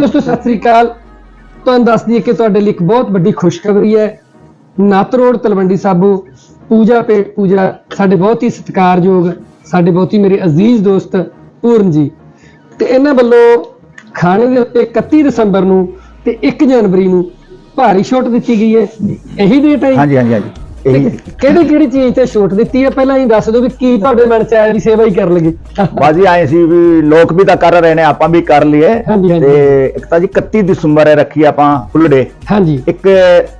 ਦੋਸਤੋ, ਸਤਿ ਸ੍ਰੀ ਅਕਾਲ। ਤੁਹਾਨੂੰ ਦੱਸ ਦਈਏ ਕਿ ਤੁਹਾਡੇ ਲਈ ਇੱਕ ਬਹੁਤ ਵੱਡੀ ਖੁਸ਼ਖਬਰੀ ਹੈ। ਨੱਤ ਰੋਡ, ਤਲਵੰਡੀ ਸਾਬੋ, ਪੂਜਾ ਪੇਟ ਪੂਜਾ, ਸਾਡੇ ਬਹੁਤ ਹੀ ਸਤਿਕਾਰਯੋਗ, ਸਾਡੇ ਬਹੁਤ ਹੀ ਮੇਰੇ ਅਜ਼ੀਜ਼ ਦੋਸਤ ਪੂਰਨ ਜੀ। ਤੇ ਇਹਨਾਂ ਵੱਲੋਂ ਖਾਣੇ ਦੇ ਉੱਤੇ 31 ਦਸੰਬਰ ਨੂੰ ਤੇ 1 ਜਨਵਰੀ ਨੂੰ ਭਾਰੀ ਛੋਟ ਦਿੱਤੀ ਗਈ ਹੈ। ਇਹੀ ਡੇਟ ਹੈ ਹਾਂਜੀ ਹਾਂਜੀ ਹਾਂਜੀ। ਕਿਹੜੀ ਕਿਹੜੀ ਚੀਜ਼ ਤੇ ਛੋਟ ਦਿੱਤੀ ਹੈ ਪਹਿਲਾਂ ਹੀ ਦੱਸ ਦਿਓ ਵੀ ਕੀ ਤੁਹਾਡੇ ਮਨ ਚ ਆਇਆ ਵੀ ਸੇਵਾ ਹੀ ਕਰਨ ਲੱਗੇ ਬਾਜੀ ਆਏ ਸੀ ਵੀ ਲੋਕ ਵੀ ਤਾਂ ਕਰ ਰਹੇ ਨੇ ਆਪਾਂ ਵੀ ਕਰ ਲਈਏ। ਤੇ ਇੱਕ ਤਾਂ ਜੀ 31 ਦਸੰਬਰ ਹੈ ਰੱਖੀ ਆਪਾਂ ਫੁੱਲ ਡੇ ਹਾਂਜੀ। ਇੱਕ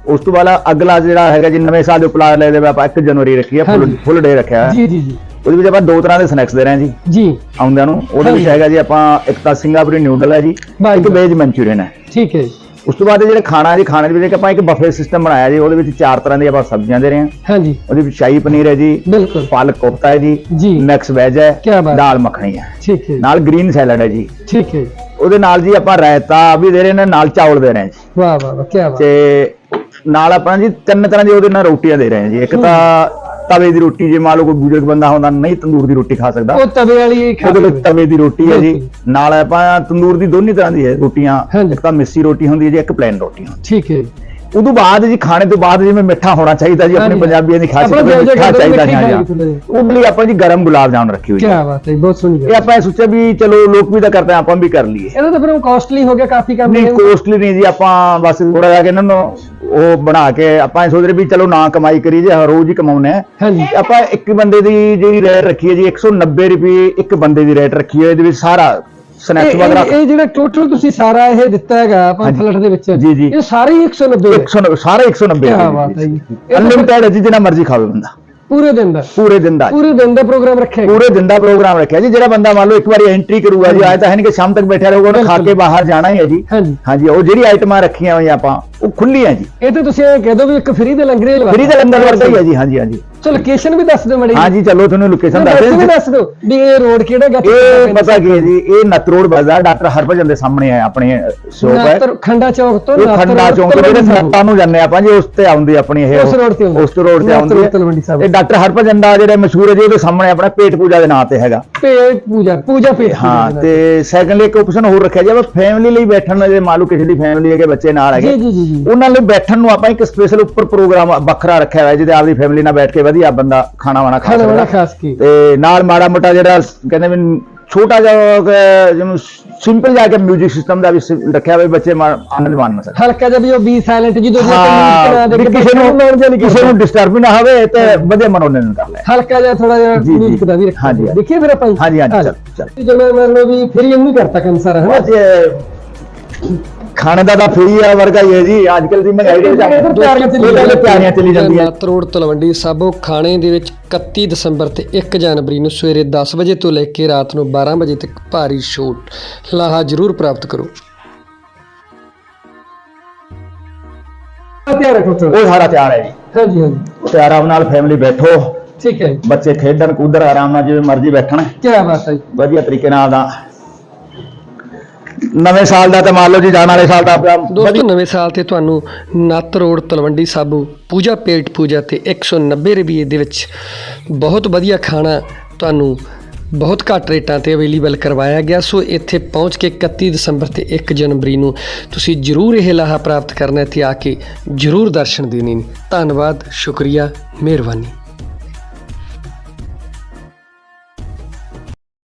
ਉਸ ਤੋਂ ਬਾਅਦ ਅਗਲਾ ਜਿਹੜਾ ਹੈਗਾ ਜੀ ਨਵੇਂ ਸਾਲ ਦੇ ਉਪਲਾਰ ਲੈ ਦੇ ਆਪਾਂ 1 ਜਨਵਰੀ ਰੱਖੀ ਹੈ ਫੁੱਲ ਡੇ ਰੱਖਿਆ ਹੈ ਜੀ ਜੀ ਜੀ। ਉਹਦੇ ਵਿੱਚ ਆਪਾਂ ਦੋ ਤਰ੍ਹਾਂ ਦੇ ਸਨੈਕਸ ਦੇ ਰਹੇ ਹਾਂ ਜੀ। ਜੀ। ਆਉਂਦਿਆਂ ਨੂੰ। ਉਹਦੇ ਵਿੱਚ। ਹੈਗਾ ਜੀ ਆਪਾਂ ਇੱਕ ਤਾਂ ਸਿੰਗਾਪੁਰੀ ਨਿਊਡਲ ਹੈ ਜੀ ਇੱਕ ਵੇਜ ਮਨਚੂਰੀਅਨ ਹੈ। ਠੀਕ ਹੈ ਜੀ। ਉਸ ਤੋਂ ਬਾਅਦ ਜਿਹੜਾ ਖਾਣਾ ਜੀ ਖਾਣੇ ਦੇ ਵਿੱਚ ਆਪਾਂ ਇੱਕ ਬਫੇ ਸਿਸਟਮ ਬਣਾਇਆ ਜੀ ਉਹਦੇ ਵਿੱਚ ਚਾਰ ਤਰ੍ਹਾਂ ਦੀਆਂ ਆਪਾਂ ਸਬਜ਼ੀਆਂ ਦੇ ਰਹੇ ਹਾਂ। ਹਾਂਜੀ। ਉਹਦੇ ਵਿੱਚ ਸ਼ਾਹੀ ਪਨੀਰ ਹੈ ਜੀ ਬਿਲਕੁਲ। ਪਾਲਕ ਕੋਫਤਾ ਹੈ ਜੀ ਜੀ। ਮਿਕਸ ਵੈਜ ਹੈ। ਦਾਲ ਮੱਖਣੀ ਹੈ। ਠੀਕ ਹੈ ਨਾਲ ਗ੍ਰੀਨ ਸੈਲਡ ਹੈ ਜੀ। ਠੀਕ ਹੈ। ਉਹਦੇ ਨਾਲ ਜੀ ਆਪਾਂ ਰਾਇਤਾ ਵੀ ਦੇ ਰਹੇ ਨੇ ਨਾਲ ਚਾਵਲ ਦੇ ਰਹੇ ਹਾਂ ਜੀ। ਵਾਹ ਵਾਹ ਵਾਹ ਕੀ ਬਾਤ ਤੇ ਨਾਲ ਆਪਾਂ ਜੀ ਤਿੰਨ ਤਰ੍ਹਾਂ ਦੀ ਉਹਦੇ ਨਾਲ ਰੋਟੀਆਂ ਦੇ ਰਹੇ ਹਾਂ ਜੀ। ਇੱਕ ਤਾਂ ਤਵੇ ਦੀ ਰੋਟੀ ਜੇ ਮੰਨ ਲਓ ਕੋਈ ਬਜ਼ੁਰਗ ਬੰਦਾ ਹੁੰਦਾ ਨਹੀਂ ਤੰਦੂਰ ਦੀ ਰੋਟੀ ਖਾ ਸਕਦਾ ਉਹ ਤਵੇ ਵਾਲੀ ਹੀ ਖਾ ਉਹਦੇ। ਤਵੇ ਦੀ ਰੋਟੀ ਹੈ ਜੀ। ਨਾਲ ਆਪਾਂ ਤੰਦੂਰ ਦੀ ਦੋਨੀ ਤਰ੍ਹਾਂ ਦੀ ਹੈ ਰੋਟੀਆਂ ਹਾਂਜੀ। ਇੱਕ ਤਾਂ ਮਿੱਸੀ ਰੋਟੀ ਹੁੰਦੀ ਹੈ ਜੀ ਇੱਕ ਪਲੇਨ ਰੋਟੀ ਹੁੰਦੀ ਠੀਕ ਹੈ ਜੀ। ਉਦੋਂ ਬਾਅਦ ਜੀ ਖਾਣੇ ਤੋਂ ਬਾਅਦ ਜਿਵੇਂ ਮਿੱਠਾ ਹੋਣਾ ਚਾਹੀਦਾ ਜੀ ਆਪਣੇ। ਪੰਜਾਬੀਆਂ ਦੀ ਜਿਹਾ ਮਿੱਠਾ ਚਾਹੀਦਾ ਜੀ। ਉਹਦੇ ਲਈ ਆਪਾਂ ਜੀ ਗਰਮ ਗੁਲਾਬ ਜਾਮੁਨ ਰੱਖੀ ਹੋਈ ਕੀ ਹੈ ਬਾਤ ਹੈ ਬਹੁਤ ਸੋਹਣੀ ਇਹ ਆਪਾਂ ਸੋਚਿਆ ਵੀ ਚਲੋ ਲੋਕ ਵੀ ਤਾਂ ਕਰਦੇ ਆ, ਆਪਾਂ ਵੀ ਕਰ ਲਈਏ ਇਹਦਾ ਤਾਂ ਫਿਰ ਕਾਸਟਲੀ ਹੋ ਗਿਆ ਕਾਫੀ ਕੰਮ ਨਹੀਂ। ਕੋਸਟਲੀ ਨਹੀਂ ਜੀ ਆਪਾਂ ਬਸ ਥੋੜਾ ਜਿਹਾ ਕਿ ਇਹਨਾਂ ਨੂੰ ਉਹ ਬਣਾ ਕੇ ਆਪਾਂ ਇਹ ਸੋਚ ਰਹੇ ਵੀ ਚਲੋ ਨਾ ਕਮਾਈ ਕਰੀ ਜੇ ਰੋਜ਼ ਹੀ ਕਮਾਉਣਾ ਹੈ ਹਾਂਜੀ ਆਪਾਂ ਇੱਕ ਬੰਦੇ ਦੀ ਜਿਹੜੀ ਰੇਟ ਰੱਖੀ ਹੈ ਜੀ 190 ਰੁਪਏ ਇੱਕ ਬੰਦੇ ਦੀ ਰੇਟ ਰੱਖੀ ਹੈ ਇਹਦੇ ਵਿੱਚ ਸਾਰਾ ਸਨੈਕਸ ਇਹ- ਵਗੈਰਾ। ਇਹ ਇਹ ਜਿਹੜਾ ਟੋਟਲ ਤੁਸੀਂ ਸਾਰਾ ਇਹ ਦਿੱਤਾ ਹੈਗਾ ਹਾਂਜੀ। ਪੰਫਲੇਟ ਦੇ ਵਿੱਚ ਜੀ, ਜੀ। ਇਹ ਸਾਰੇ ਹੀ 190 ਹੈ। 190 ਸਾਰੇ 190 ਕਿਆ ਬਾਤ ਹੈ ਜੀ। ਅਨਲਿਮਿਟਡ ਹੈ ਜੀ ਜਿੰਨਾ ਮਰਜ਼ੀ ਖਾਵੇ ਬੰਦਾ। ਪੂਰੇ ਦਿਨ ਦਾ। ਪੂਰੇ ਦਿਨ ਦਾ। ਪੂਰੇ ਦਿਨ ਦਾ ਪ੍ਰੋਗਰਾਮ ਰੱਖਿਆ ਪੂਰੇ ਦਿਨ ਦਾ ਪ੍ਰੋਗਰਾਮ ਰੱਖਿਆ ਜੀ। ਜਿਹੜਾ ਬੰਦਾ ਮੰਨ ਲਓ ਇੱਕ ਵਾਰੀ ਐਂਟਰੀ ਕਰੂਗਾ ਜੀ ਆਇਆ ਤਾਂ ਹੈ ਨਹੀਂ ਕਿ ਸ਼ਾਮ ਤੱਕ ਬੈਠਾ ਰਹੂਗਾ ਉਹਨੇ ਖਾ। ਕੇ ਬਾਹਰ ਜਾਣਾ ਹੀ ਹੈ ਜੀ। ਹਾਂਜੀ। ਉਹ ਜਿਹੜੀ ਆਈਟਮਾਂ ਰੱਖੀਆਂ ਹੋਈਆਂ ਆਪਾਂ ਉਹ ਖੁੱਲੀਆਂ ਜੀ। ਇਹ ਤਾਂ ਤੁਸੀਂ ਇਹ ਕਹਿ ਦਿਓ ਵੀ ਇੱਕ ਫ੍ਰੀ ਦੇ ਲੰਗਰੇ ਲਵਾ ਫਰੀ ਦਾ ਲੰਗਰ ਵਰਗਾ ਹੀ ਹੈ ਜੀ। ਹਾਂਜੀ ਹਾਂਜੀ। ਚਲ ਲੋਕੇਸ਼ਨ ਵੀ ਦੱਸ ਦਿਓ ਮੜੀ ਹਾਂਜੀ ਚਲੋ ਤੁਹਾਨੂੰ ਲੋਕੇਸ਼ਨ ਦੱਸ ਦਿੰਦੇ ਦੱਸ ਦਿਓ ਵੀ ਇਹ ਰੋਡ ਕਿਹੜਾ ਗਾ ਇਹ ਪਤਾ ਕੀ ਹੈ ਜੀ ਇਹ ਨਤ ਰੋਡ ਬਾਜ਼ਾਰ ਡਾਕਟਰ ਹਰਭਜਨ ਦੇ ਸਾਹਮਣੇ ਹੈ ਆਪਣੇ ਸ਼ੋਪ ਹੈ। ਨਾਤਰ ਖੰਡਾ ਚੌਕ ਤੋਂ ਨਾਤਰ ਖੰਡਾ ਰੋਡ ਚੌਂਕ ਤੋਂ ਜਿਹੜੇ। ਨੱਤਾਂ ਨੂੰ ਜਾਂਦੇ ਆਪਾਂ ਜੀ ਉਸ ਤੇ ਆਉਂਦੀ ਆਪਣੀ ਇਹ ਉਸ road ਤੇ। ਉਸ ਰੋਡ ਤੇ ਆਉਂਦੀ ਰੋਡ ਹੈ। ਇਹ ਡਾਕਟਰ ਹਰਭਜਨ ਦਾ ਜਿਹੜਾ ਮਸ਼ਹੂਰ ਹੈ ਜੀ ਉਹਦੇ ਸਾਹਮਣੇ ਆਪਣਾ ਪੇਟ ਪੂਜਾ ਦੇ ਨਾਂ ਤੇ ਹੈਗਾ। ਪੇਟ ਪੂਜਾ ਪੂਜਾ ਪੇਟ ਹਾਂ ਤੇ ਸੈਕੰਡਲੀ ਇੱਕ ਆਪਸ਼ਨ ਹੋਰ ਰੱਖਿਆ ਜੀ ਆਪਾਂ ਫੈਮਿਲੀ ਲਈ ਬੈਠਣ ਜੇ ਮਾਲੂ ਕਿਸੇ ਦੀ ਫੈਮਿਲੀ ਹੈ ਕਿ ਬੱਚੇ ਨਾਲ ਹੈਗੇ। ਜੀ ਜੀ ਜੀ। ਉਹਨਾਂ ਲਈ ਬੈਠਣ ਨੂੰ ਆਪਾਂ ਇੱਕ ਸਪੈਸ਼ਲ ਉੱਪਰ ਪ੍ਰੋਗਰਾਮ ਵੱਖਰਾ ਰੱਖਿਆ ਹੋਇਆ ਜਿਹਦੇ ਆਪਦੀ ਫੈਮਿਲੀ ਨਾਲ ਬੈਠ ਕੇ ਵਧੀਆ ਬੰਦਾ ਖਾਣਾ ਵਾਣਾ ਖਾ ਖਾਣਾ ਵਾਲਾ ਸਕਦਾ ਖਾਸ ਕੀ ਤੇ ਨਾਲ ਮਾੜਾ ਮੋਟਾ ਜਿਹੜਾ ਕਹਿੰਦੇ ਵੀ ਛੋਟਾ ਜਿਹਾ ਜਿਹਨੂੰ ਸਿੰਪਲ ਜਾ ਕੇ 뮤직 ਸਿਸਟਮ ਦਾ ਵੀ ਸ- ਰੱਖਿਆ ਹੋਇਆ ਵੀ ਬੱਚੇ ਮਾ- ਆਨੰਦ ਮਾਣ ਸਕਣ ਹਲਕਾ ਜਿਹਾ ਵੀ ਉਹ ਬੀ ਸਾਇਲੈਂਟ ਜਦੋਂ ਜੇ ਹਾਂ ਵੀ ਕਿਸੇ ਨੂੰ ਕਿਸੇ ਨੂੰ ਡਿਸਟਰਬ ਨਾ ਹੋਵੇ ਤੇ ਵਧੀਆ ਮਨੋਰੰਜਨ ਕਰ ਲੈ ਹਲਕਾ ਜਿਹਾ ਥੋੜਾ ਜਿਹਾ ਜੀ, ਜੀ। ਮਿਊਜ਼ਿਕ ਦਾ ਵੀ ਰੱਖਿਆ ਹਾਂਜੀ, ਹੋਇਆ। ਦੇਖੀਏ ਫਿਰ ਆਪਾਂ? ਹਾਂਜੀ, ਹਾਂਜੀ, ਚੱਲ। ਚੱਲ। ਜਦੋਂ ਮੰਨ ਲਓ ਵੀ ਫਿਰ ਇਹਨੂੰ ਕਰਤਾ ਕੰਮ ਸਾਰਾ ਹਨਾ ਬਸ ਇਹ ਖਾਣੇ ਦਾ ਤਾਂ ਫਰੀ ਆ ਵਰਗਾ ਹੀ ਹੈ ਜੀ। ਅੱਜ ਕੱਲ ਦੀ ਮਹਿੰਗਾਈ ਦੇ ਵਿੱਚ ਤਿਆਰੀਆਂ ਚੱਲੀ ਤਾਂ ਤਿਆਰੀਆਂ ਚੱਲੀ ਜਾਂਦੀਆਂ। ਨੱਤ ਰੋਡ ਤਲਵੰਡੀ ਸਾਬੋ ਖਾਣੇ ਦੇ ਵਿੱਚ 31 ਦਸੰਬਰ ਤੇ 1 ਜਨਵਰੀ ਨੂੰ ਸਵੇਰੇ 10 ਵਜੇ ਤੋਂ ਲੈ ਕੇ ਰਾਤ ਨੂੰ 12 ਵਜੇ ਤੱਕ ਭਾਰੀ ਛੂਟ। ਲਾਹਾ ਜ਼ਰੂਰ ਪ੍ਰਾਪਤ ਕਰੋ। ਤਿਆਰ ਰੱਖੋ ਉਹ ਸਾਰਾ ਤਿਆਰ ਹੈ ਜੀ। ਹਾਂਜੀ ਹਾਂਜੀ। ਤੇ ਆਰਾਮ ਨਾਲ ਫੈਮਿਲੀ ਬੈਠੋ। ਠੀਕ ਹੈ ਬੱਚੇ ਖੇਡਣ ਕੂਦਣ ਆਰਾਮ ਨਾਲ ਜਿਵੇਂ ਮਰਜ਼ੀ ਬੈਠਣ। ਕੀ ਬਾਤ ਹੈ ਜੀ। ਵਧੀਆ ਤਰੀਕੇ ਨਾਲ ਦਾ ਨਵੇਂ ਸਾਲ ਦਾ ਤੇ ਮੰਨ ਲਓ ਜੀ ਜਾਣ ਵਾਲੇ ਸਾਲ ਦਾ ਦੋਸਤੋ, ਨਵੇਂ ਸਾਲ ਤੇ ਤੁਹਾਨੂੰ ਨੱਤ ਰੋਡ ਤਲਵੰਡੀ ਸਾਬੂ ਪੂਜਾ ਪੇਟ ਪੂਜਾ ਤੇ 190 ਰੁਪਏ ਦੇ ਵਿੱਚ ਬਹੁਤ ਵਧੀਆ ਖਾਣਾ ਤੁਹਾਨੂੰ ਬਹੁਤ ਘੱਟ ਰੇਟਾਂ ਤੇ ਅਵੇਲੇਬਲ ਕਰਵਾਇਆ ਗਿਆ। ਸੋ ਇੱਥੇ ਪਹੁੰਚ ਕੇ 31 ਦਸੰਬਰ ਤੇ 1 ਜਨਵਰੀ ਨੂੰ ਤੁਸੀਂ ਜਰੂਰ ਇਹ ਲਾਹਾ ਪ੍ਰਾਪਤ ਕਰਨਾ ਹੈ ਤੇ ਆ ਕੇ ਜਰੂਰ ਦਰਸ਼ਨ ਦੇਣੇ ਨੇ। ਧੰਨਵਾਦ, ਸ਼ੁਕਰੀਆ, ਮਿਹਰਬਾਨੀ।